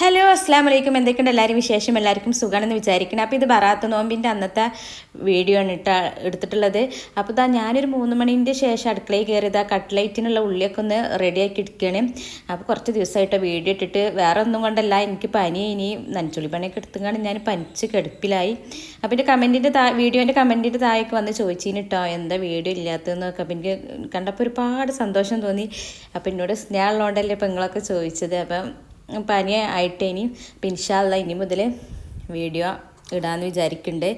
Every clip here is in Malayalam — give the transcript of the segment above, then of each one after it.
ഹലോ അസ്സാം വലൈക്കും എന്തൊക്കെയുണ്ട് എല്ലാവരും വിശേഷം? എല്ലാവർക്കും സുഖമാണെന്ന് വിചാരിക്കണം അപ്പോൾ ഇത് ബറാത്ത് നോമ്പിന്റെ അന്നത്തെ വീഡിയോ ആണ് ഇട്ട എടുത്തിട്ടുള്ളത്. അപ്പോൾ ഇതാ ഞാനൊരു മൂന്ന് മണിന്റെ ശേഷം അടുക്കളയിൽ കയറിയത് ആ കട്ട്ലൈറ്റിനുള്ള ഉള്ളിയൊക്കെ ഒന്ന് റെഡിയാക്കി എടുക്കുകയാണ്. അപ്പോൾ കുറച്ച് ദിവസമായിട്ട് വീഡിയോ ഇട്ടിട്ട് വേറെ ഒന്നും കൊണ്ടല്ല. എനിക്ക് പനി ഇനി നനച്ചുള്ളി പണിയൊക്കെ എടുത്തുകൊണ്ട് ഞാൻ പനിച്ച് കിടപ്പിലായി. അപ്പോൾ എന്റെ കമന്റിന്റെ താ വീഡിയോന്റെ കമന്റിന്റെ താഴേക്ക് വന്ന് ചോദിച്ചിന് കേട്ടോ എന്താ വീഡിയോ ഇല്ലാത്തതെന്നൊക്കെ അപ്പോൾ എനിക്ക് കണ്ടപ്പോൾ ഒരുപാട് സന്തോഷം തോന്നി. അപ്പോൾ എന്നോട് സ്നേഹമുള്ളതുകൊണ്ടല്ലേ ഇപ്പോൾ നിങ്ങളൊക്കെ ചോദിച്ചത്. അപ്പം പനി ആയിട്ട് ഇനി ഇൻഷാല്ല ഇനി മുതൽ വീഡിയോ ഇടാമെന്ന് വിചാരിക്കുന്നുണ്ട്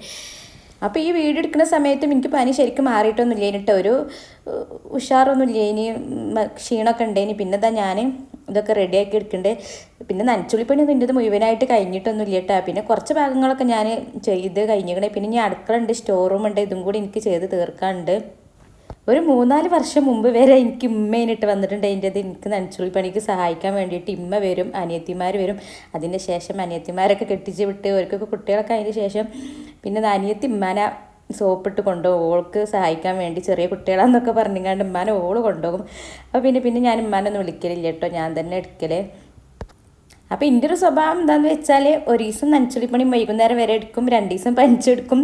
അപ്പോൾ ഈ വീഡിയോ എടുക്കുന്ന സമയത്തും എനിക്ക് പനി ശരിക്കും മാറിയിട്ടൊന്നുമില്ല കേട്ടോ ഒരു ഉഷാറൊന്നുമില്ല ഇനി ക്ഷീണമൊക്കെ ഉണ്ടേനി പിന്നെ ഇതാ ഞാൻ ഇതൊക്കെ റെഡിയാക്കി എടുക്കുന്നുണ്ട് പിന്നെ നനച്ചുള്ളിപ്പണി ഇതിന്റെ മുഴുവനായിട്ട് കഴിഞ്ഞിട്ടൊന്നുമില്ല കേട്ടോ പിന്നെ കുറച്ച് ഭാഗങ്ങളൊക്കെ ഞാൻ ചെയ്ത് കഴിഞ്ഞിരിക്കണേ പിന്നെ ഇനി അടുക്കളുണ്ട് സ്റ്റോർ റൂം ഉണ്ട് ഇതും കൂടി എനിക്ക് ചെയ്ത് തീർക്കാനുണ്ട് ഒരു മൂന്നാൽ വർഷം മുമ്പ് വരെ എനിക്ക് ഉമ്മേനിട്ട് വന്നിട്ടുണ്ട്. അതിന്റെ അത് എനിക്ക് നനച്ചുള്ളി പണിക്ക് സഹായിക്കാൻ വേണ്ടിയിട്ട് ഇമ്മ വരും അനിയത്തിമാർ വരും. അതിന് ശേഷം അനിയത്തിമാരൊക്കെ കെട്ടിച്ച് വിട്ട് അവർക്കൊക്കെ കുട്ടികളൊക്കെ അതിന് ശേഷം പിന്നെ അനിയത്തി ഉമ്മാനെ സോപ്പിട്ട് കൊണ്ടുപോകും. ഓൾക്ക് സഹായിക്കാൻ വേണ്ടി ചെറിയ കുട്ടികളാന്നൊക്കെ പറഞ്ഞിങ്ങാണ്ട് ഉമ്മാനെ ഓൾ കൊണ്ടുപോകും. അപ്പോൾ പിന്നെ പിന്നെ ഞാൻ ഉമ്മാനൊന്നും വിളിക്കലില്ല കേട്ടോ. ഞാൻ തന്നെ എടുക്കൽ. അപ്പോൾ എന്റെ ഒരു സ്വഭാവം എന്താണെന്ന് വെച്ചാൽ ഒരു ദിവസം നനച്ചുളിപ്പണി വൈകുന്നേരം വരെ എടുക്കും രണ്ട് ദിവസം പനിച്ചെടുക്കും.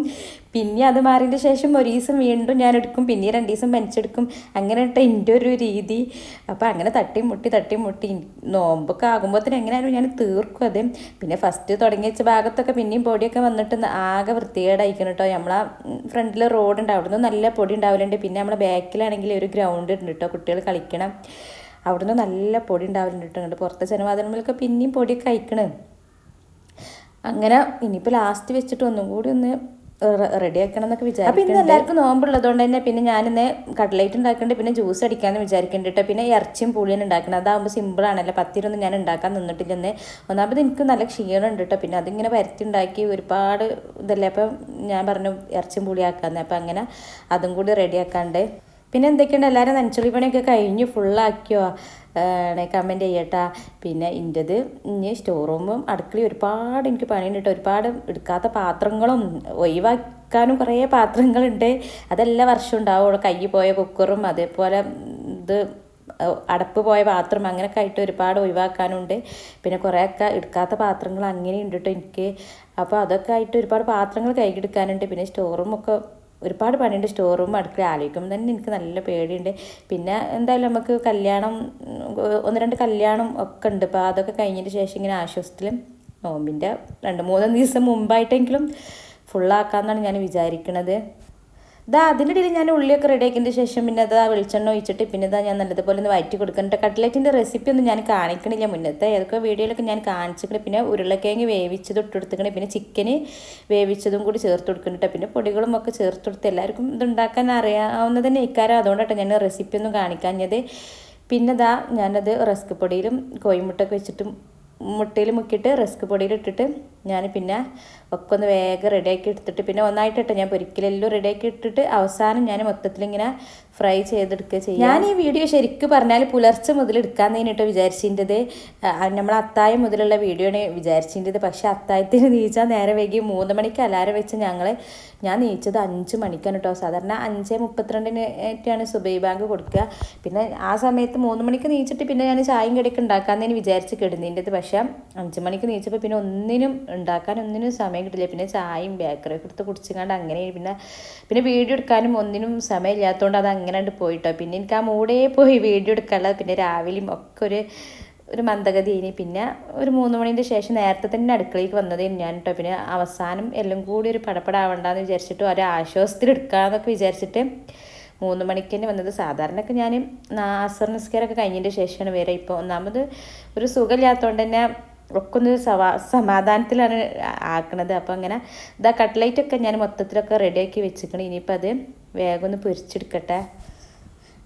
പിന്നെ അത് മാറിയതിന്റെ ശേഷം ഒരു ദിവസം വീണ്ടും ഞാൻ എടുക്കും പിന്നെ രണ്ട് ദിവസം പനിച്ചെടുക്കും. അങ്ങനെ ഇട്ട എന്റെ ഒരു രീതി. അപ്പോൾ അങ്ങനെ തട്ടി മുട്ടി തട്ടി മുട്ടി. നോമ്പൊക്കെ ആകുമ്പോഴത്തേന് എങ്ങനെയായാലും ഞാൻ തീർക്കും അത്. പിന്നെ ഫസ്റ്റ് തുടങ്ങി വെച്ച ഭാഗത്തൊക്കെ പിന്നെയും പൊടിയൊക്കെ വന്നിട്ട് ആകെ വൃത്തികേടായിരിക്കണം കേട്ടോ. നമ്മളെ ഫ്രണ്ടിൽ റോഡുണ്ട് അവിടുന്ന് നല്ല പൊടി ഉണ്ടാവലുണ്ട്. പിന്നെ നമ്മളെ ബാക്കിലാണെങ്കിൽ ഒരു ഗ്രൗണ്ട് ഉണ്ട് കേട്ടോ കുട്ടികൾ കളിക്കണം. അവിടുന്ന് നല്ല പൊടി ഉണ്ടാവലുണ്ട് കേട്ടോ. പുറത്തെ ജനവാദനങ്ങളിലൊക്കെ പിന്നെയും പൊടിയൊക്കെ അയക്കണേ അങ്ങനെ ഇനിയിപ്പോൾ ലാസ്റ്റ് വെച്ചിട്ട് ഒന്നും കൂടി ഒന്ന് റെഡി ആക്കണം എന്നൊക്കെ വിചാരിക്കും അപ്പം ഇന്ന് എല്ലാവർക്കും നോമ്പുള്ളതുകൊണ്ട് തന്നെ പിന്നെ ഞാനിന്ന് കട്ട്ലൈറ്റ് ഉണ്ടാക്കുന്നുണ്ട് പിന്നെ ജ്യൂസ് അടിക്കാമെന്ന് വിചാരിക്കുന്നുണ്ട് കേട്ടോ. പിന്നെ ഇറച്ചിയും പുളിയാണ് ഉണ്ടാക്കുന്നത് അതാകുമ്പോൾ സിമ്പിളാണല്ലോ പത്തിരൊന്നും ഞാൻ ഉണ്ടാക്കാൻ നിന്നിട്ടില്ല എന്ന് ഒന്നാമത് എനിക്ക് നല്ല ക്ഷീണമുണ്ട് കേട്ടോ. പിന്നെ അതിങ്ങനെ പരത്തി ഉണ്ടാക്കി ഒരുപാട് ഇതല്ലേ. അപ്പം ഞാൻ പറഞ്ഞു ഇറച്ചിയും പുളിയാക്കാന്ന് അപ്പം അങ്ങനെ അതും കൂടി റെഡിയാക്കാണ്ട് പിന്നെ എന്തൊക്കെയുണ്ട്? എല്ലാവരും നനച്ചുള്ളി പണിയൊക്കെ കഴിഞ്ഞ്. ഫുള്ളാക്കിയോ? കമന്റ് ചെയ്യട്ടാ. പിന്നെ എന്റെത് ഇനി സ്റ്റോർ റൂമും അടുക്കളയും ഒരുപാട് എനിക്ക് പണിയുണ്ട് കേട്ടോ. ഒരുപാട് എടുക്കാത്ത പാത്രങ്ങളും ഒഴിവാക്കാനും കുറേ പാത്രങ്ങളുണ്ട്. അതെല്ലാം വർഷം ഉണ്ടാവും. കൈ പോയ കുക്കറും അതേപോലെ ഇത് അടപ്പ് പോയ പാത്രം അങ്ങനെയൊക്കെ ആയിട്ട് ഒരുപാട് ഒഴിവാക്കാനുണ്ട്. പിന്നെ കുറേയൊക്കെ എടുക്കാത്ത പാത്രങ്ങൾ അങ്ങനെയുണ്ട് കേട്ടോ എനിക്ക്. അപ്പോൾ അതൊക്കെ ആയിട്ട് ഒരുപാട് പാത്രങ്ങൾ കൈകെടുക്കാനുണ്ട് പിന്നെ സ്റ്റോർ റൂമൊക്കെ ഒരുപാട് പണിയുണ്ട്. സ്റ്റോർ റൂം അടുക്കള ആലോചിക്കുമ്പോൾ തന്നെ എനിക്ക് നല്ല പേടിയുണ്ട്. പിന്നെ എന്തായാലും നമുക്ക് കല്യാണം ഒന്ന് രണ്ട് കല്യാണം ഒക്കെ ഉണ്ട്. അപ്പോൾ അതൊക്കെ കഴിഞ്ഞതിന് ശേഷം ഇങ്ങനെ ആശ്വസത്തിലും നോമ്പിന്റെ രണ്ട് മൂന്ന് ദിവസം മുമ്പായിട്ടെങ്കിലും ഫുള്ളാക്കാമെന്നാണ് ഞാൻ വിചാരിക്കണത്. ഇതാ അതിന്റെ ഇടയിൽ ഞാൻ ഉള്ളിയൊക്കെ റെഡിയാക്കിയതിന് ശേഷം പിന്നെ അതാ വെളിച്ചെണ്ണ ഒഴിച്ചിട്ട് പിന്നെ ഇതാ ഞാൻ നല്ലതുപോലെ ഒന്ന് വയറ്റി കൊടുക്കുന്നുണ്ട് കട്ട്ലറ്റിന്റെ റെസിപ്പി ഒന്നും ഞാൻ കാണിക്കണില്ല മുന്നത്തെ. ഏതൊക്കെ വീഡിയോയിലൊക്കെ ഞാൻ കാണിച്ചിട്ട് പിന്നെ ഉരുളക്കിഴങ്ങ് വേവിച്ചത് ഇട്ടെടുത്തിക്കണേ പിന്നെ ചിക്കന് വേവിച്ചതും കൂടി ചേർത്ത് കൊടുക്കുന്നുണ്ട് പിന്നെ പൊടികളും ഒക്കെ ചേർത്ത് കൊടുത്ത് എല്ലാവർക്കും ഇതുണ്ടാക്കാൻ അറിയാവുന്നത് തന്നെ ഇക്കാരം അതുകൊണ്ടാണ് ഞാൻ റെസിപ്പി ഒന്നും കാണിക്കാഞ്ഞത്. പിന്നെ ഇതാ ഞാനത് റസ്ക് പൊടിയിലും കോഴിമുട്ടൊക്കെ വെച്ചിട്ട് മുട്ടയിൽ മുക്കിയിട്ട് റസ്ക് പൊടിയിൽ ഇട്ടിട്ട് ഞാൻ പിന്നെ ഒക്കെ ഒന്ന് വേഗം റെഡിയാക്കി എടുത്തിട്ട് പിന്നെ ഒന്നായിട്ടിട്ട് ഞാൻ പൊരിക്കലെല്ലാം റെഡിയാക്കി ഇട്ടിട്ട് അവസാനം ഞാൻ മൊത്തത്തിൽ ഇങ്ങനെ ഫ്രൈ ചെയ്തെടുക്കുക ചെയ്യും. ഞാൻ ഈ വീഡിയോ ശരിക്കും പറഞ്ഞാൽ പുലർച്ചെ മുതൽ എടുക്കാൻ തന്നെട്ടോ വിചാരിച്ചിന്റെത് നമ്മൾ അത്തായം മുതലുള്ള വീഡിയോ ആണ് വിചാരിച്ചിന്റെത് പക്ഷേ അത്തായത്തിന് നീച്ചാൽ നേരെ വൈകി മൂന്ന് മണിക്ക് അലാരം വെച്ച് ഞങ്ങൾ ഞാൻ നീച്ചത് അഞ്ച് മണിക്കാണ് കേട്ടോ സാധാരണ അഞ്ച് മുപ്പത്തിരണ്ടിന് ആയിട്ടാണ് സുബൈ ബാങ്ക് കൊടുക്കുക. പിന്നെ ആ സമയത്ത് മൂന്ന് മണിക്ക് നീച്ചിട്ട് പിന്നെ ഞാൻ ചായയും കടിയൊക്കെ ഉണ്ടാക്കാമെന്ന് വിചാരിച്ച് കിടന്നതിന്റെത്. പക്ഷേ അഞ്ച് മണിക്ക് നീച്ചപ്പോൾ പിന്നെ ഒന്നിനും ഉണ്ടാക്കാൻ ഒന്നിനും സമയം കിട്ടില്ല. പിന്നെ ചായയും ബേക്കറിയൊക്കെ എടുത്ത് കുടിച്ചുകൊണ്ട് അങ്ങനെ പിന്നെ പിന്നെ വീഡിയോ എടുക്കാനും ഒന്നിനും സമയമില്ലാത്തതുകൊണ്ട് അത് അങ്ങനെ പോയിട്ടോ. പിന്നെ എനിക്ക് ആ മൂടേ പോയി വീഡിയോ എടുക്കാനുള്ളത് പിന്നെ രാവിലെയും ഒക്കെ ഒരു ഒരു മന്ദഗതി ഇനി പിന്നെ ഒരു മൂന്ന് മണീന്റെ ശേഷം നേരത്തെ തന്നെ അടുക്കളയ്ക്ക് വന്നത് ഞാൻ കേട്ടോ പിന്നെ അവസാനം എല്ലാം കൂടി ഒരു പടപ്പടാവണ്ടെന്ന് വിചാരിച്ചിട്ട് ഒരു ആശ്വാസത്തിൽ എടുക്കാമെന്നൊക്കെ വിചാരിച്ചിട്ട് മൂന്ന് മണിക്ക് തന്നെ വന്നത്. സാധാരണയൊക്കെ ഞാൻ നാസർ നിസ്കാരമൊക്കെ കഴിഞ്ഞതിന്റെ ശേഷമാണ് വരെ ഇപ്പോൾ ഒന്നാമത് ഒരു സുഖമില്ലാത്തതുകൊണ്ട് തന്നെ ഒക്കെ ഒന്ന് സവാ സമാധാനത്തിലാണ് ആക്കണത്. അപ്പോൾ അങ്ങനെ ഇതാ കട്ട്ലൈറ്റൊക്കെ ഞാൻ മൊത്തത്തിലൊക്കെ റെഡിയാക്കി വെച്ചിരിക്കണം ഇനിയിപ്പോൾ അത് വേഗം ഒന്ന് പൊരിച്ചെടുക്കട്ടെ.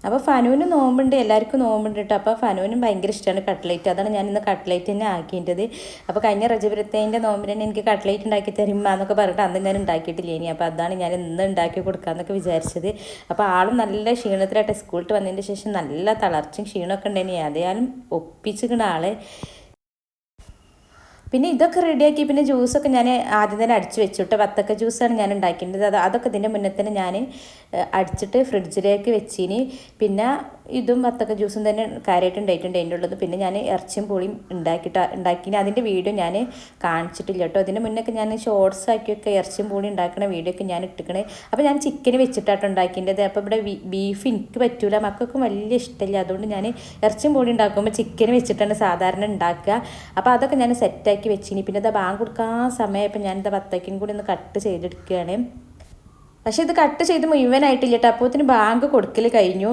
അപ്പോൾ ഫനുവിന് നോമ്പുണ്ട്. എല്ലാവർക്കും നോമ്പുണ്ട് കേട്ടോ അപ്പോൾ ഫനുവിനും ഭയങ്കര ഇഷ്ടമാണ് കട്ട്ലേറ്റ്. അതാണ് ഞാൻ ഇന്ന് കട്ട്ലേറ്റ് തന്നെ ആക്കിയിട്ടത്. അപ്പോൾ കഴിഞ്ഞ റജപുരത്തേന്റെ നോമ്പിന് തന്നെ എനിക്ക് കട്ട്ലേറ്റ് ഉണ്ടാക്കി തരുമ്മ എന്നൊക്കെ പറഞ്ഞിട്ട് അന്ന് ഞാൻ ഉണ്ടാക്കിയിട്ടില്ല ഇനി. അപ്പോൾ അതാണ് ഞാൻ ഇന്ന് ഉണ്ടാക്കി കൊടുക്കാമെന്നൊക്കെ വിചാരിച്ചത്. അപ്പോൾ ആളും നല്ല ക്ഷീണത്തിലായിട്ട് സ്കൂളിൽ വന്നതിന്റെ ശേഷം നല്ല തളർച്ചയും ക്ഷീണമൊക്കെ ഉണ്ടായിരുന്നു ഏതായാലും ഒപ്പിച്ചിരിക്കുന്ന ആളെ പിന്നെ ഇതൊക്കെ റെഡിയാക്കി പിന്നെ ജ്യൂസൊക്കെ ഞാൻ ആദ്യം തന്നെ അടിച്ചു വെച്ചിട്ട് വത്തക്ക ജ്യൂസാണ് ഞാൻ ഉണ്ടാക്കിയത് അത് അതൊക്കെ ഇതിന്റെ മുന്നേ തന്നെ ഞാൻ അടിച്ചിട്ട് ഫ്രിഡ്ജിലേക്ക് വെച്ചിനി. പിന്നെ ഇതും വത്തക്ക ജ്യൂസും തന്നെ കാര്യമായിട്ട് ഉണ്ടായിട്ടുണ്ട് അതിന്റെ ഉള്ളത്. പിന്നെ ഞാൻ ഇറച്ചിയും പുളിയും ഉണ്ടാക്കിയിട്ട് ഉണ്ടാക്കി അതിന്റെ വീഡിയോ ഞാൻ കാണിച്ചിട്ടില്ല കേട്ടോ. അതിന് മുന്നൊക്കെ ഞാൻ ഷോർട്സ് ആക്കിയൊക്കെ ഇറച്ചിയും പുളി ഉണ്ടാക്കുന്ന വീഡിയോ ഒക്കെ ഞാൻ ഇട്ടിക്കണേ. അപ്പോൾ ഞാൻ ചിക്കൻ വെച്ചിട്ടാട്ടോ ഉണ്ടാക്കിന്റെത്. അപ്പോൾ ഇവിടെ ബീഫ് എനിക്ക് പറ്റൂല. മക്കൾക്കും വലിയ ഇഷ്ടമില്ല. അതുകൊണ്ട് ഞാൻ ഇറച്ചിയും പുളി ഉണ്ടാക്കുമ്പോൾ ചിക്കൻ വെച്ചിട്ടാണ് സാധാരണ ഉണ്ടാക്കുക. അപ്പോൾ അതൊക്കെ ഞാൻ സെറ്റാക്കി വെച്ചിനി. പിന്നെ ഇതാ ബാങ്ക് കൊടുക്കാൻ സമയം ഞാൻ ഞാനിത് വത്തക്കും കൂടി ഒന്ന് കട്ട് ചെയ്തെടുക്കുകയാണ്. പക്ഷെ ഇത് കട്ട് ചെയ്ത് മുഴുവനായിട്ടില്ല കേട്ടോ അപ്പോത്തിന് ബാങ്ക് കൊടുക്കൽ കഴിഞ്ഞു.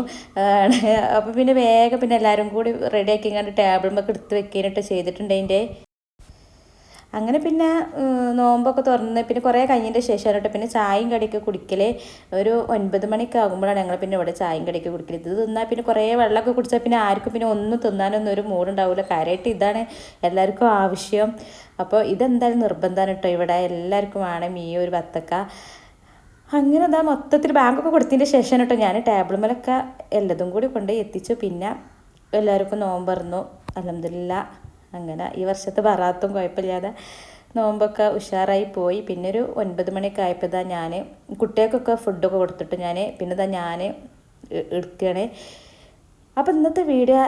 അപ്പോൾ പിന്നെ വേഗം പിന്നെ എല്ലാവരും കൂടി റെഡിയാക്കി കണ്ട് ടേബിളുമൊക്കെ എടുത്ത് വെക്കാനായിട്ട് ചെയ്തിട്ടുണ്ട് അതിന്റെ അങ്ങനെ പിന്നെ നോമ്പൊക്കെ തുറന്ന് പിന്നെ കുറേ കഴിഞ്ഞതിന്റെ ശേഷം കേട്ടോ പിന്നെ ചായയും കടിയൊക്കെ കുടിക്കൽ ഒരു ഒൻപത് മണിയൊക്കെ ആകുമ്പോഴാണ് ഞങ്ങൾ പിന്നെ ഇവിടെ ചായയും കടിയൊക്കെ കുടിക്കൽ ഇത് തിന്നാൽ പിന്നെ കുറേ വെള്ളമൊക്കെ കുടിച്ചാൽ പിന്നെ ആർക്കും പിന്നെ ഒന്നും തിന്നാനൊന്നും ഒരു മൂടുണ്ടാവില്ല കാര്യമായിട്ട് ഇതാണ് എല്ലാവർക്കും ആവശ്യം. അപ്പോൾ ഇതെന്തായാലും നിർബന്ധമാണ് കേട്ടോ ഇവിടെ എല്ലാവർക്കും വേണം ഈ ഒരു വത്തക്ക. അങ്ങനെ എന്താ മൊത്തത്തിൽ ബാങ്കൊക്കെ കൊടുത്തതിന്റെ ശേഷം കേട്ടോ ഞാൻ ടേബിളുമേലൊക്കെ എല്ലതും കൂടി കൊണ്ട് എത്തിച്ചു. പിന്നെ എല്ലാവർക്കും നോമ്പറന്നു അലഹമില്ല അങ്ങനെ ഈ വർഷത്തെ ബറാത്തും കുഴപ്പമില്ലാതെ നോമ്പൊക്കെ ഉഷാറായി പോയി. പിന്നെ ഒരു ഒൻപത് മണിയൊക്കെ ആയപ്പോൾ ഇതാ ഞാൻ കുട്ടികൾക്കൊക്കെ ഫുഡൊക്കെ കൊടുത്തിട്ട് ഞാൻ പിന്നെ ഇതാ ഞാൻ എടുക്കുകയാണ്. അപ്പോൾ ഇന്നത്തെ വീഡിയോ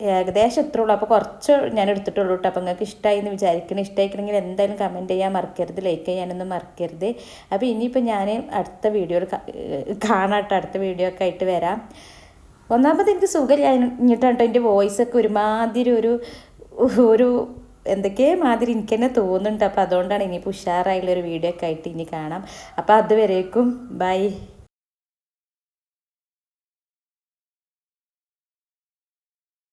ഏകദേശം എത്ര ഉള്ളൂ അപ്പോൾ കുറച്ച് ഞാൻ എടുത്തിട്ടുള്ളൂ കേട്ടോ അപ്പോൾ നിങ്ങൾക്ക് ഇഷ്ടമായി എന്ന് വിചാരിക്കണം ഇഷ്ടമായിക്കണമെങ്കിൽ എന്തായാലും കമന്റ് ചെയ്യാൻ മറക്കരുത്. ലൈക്ക് ചെയ്യാനൊന്നും മറക്കരുത്. അപ്പോൾ ഇനിയിപ്പോൾ ഞാൻ അടുത്ത വീഡിയോയിൽ കാണാട്ടോ അടുത്ത വീഡിയോ ഒക്കെ ആയിട്ട് വരാം. ഒന്നാമത് എനിക്ക് സുഖമില്ലാഞ്ഞിട്ടാണ് കേട്ടോ എന്റെ വോയിസൊക്കെ ഒരുമാതിരി ഒരു ഒരു എന്തൊക്കെ മാതിരി എനിക്ക് തന്നെ തോന്നുന്നുണ്ട്. അപ്പോൾ അതുകൊണ്ടാണ് ഇനിയിപ്പോൾ ഉഷാറായുള്ളൊരു വീഡിയോ ഒക്കെ ആയിട്ട് ഇനി കാണാം. അപ്പോൾ അതുവരേക്കും ബൈ